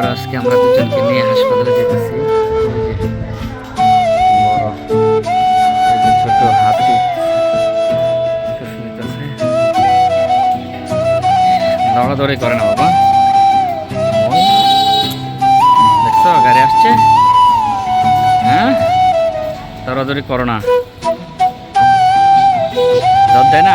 আবার আজকে আমরা দুজনকে নিয়ে হাসপাতালে যেতেছি। ছোট হাতি দৌড়াদৌড়ি করে না বাবা দেখছ গাড়ি আসছে। হ্যাঁ? দৌড়াদৌড়ি করো না। দর দেয় না?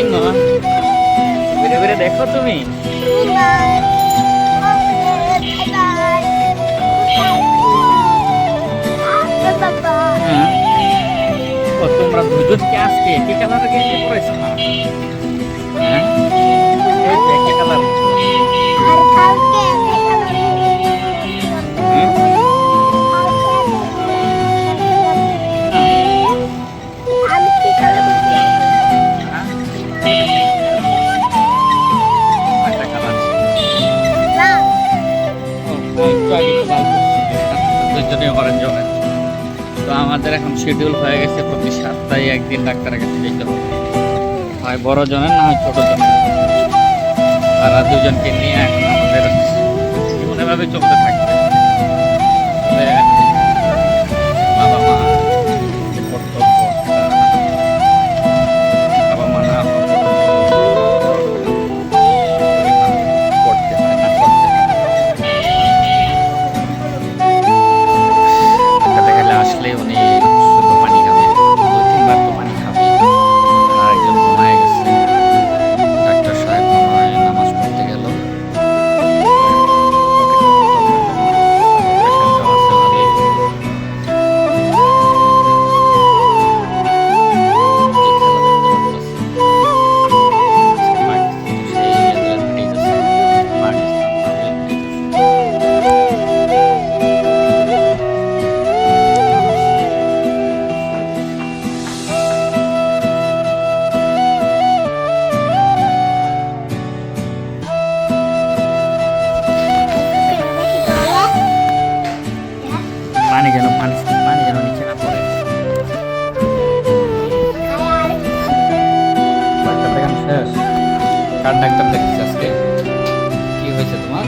এই মামা। ঘুরে ঘুরে দেখো তুমি। ও তোমরা দুজন কে আজকে একই কালার গেঞ্জি তো আমাদের এখন শিডিউল হয়ে গেছে প্রতি সপ্তাহে একদিন ডাক্তারের কাছে যেতে হবে। হয় বড় জনের, না হয় ছোট জনের। তারা দুজনকে নিয়ে এখন আমাদের জীবনেভাবে চলতে থাকবে। পানি যেন, পানি পানি যেন নিচে না পড়ে। কার ডাক্তার দেখছিস আজকে। কি হয়েছে তোমার?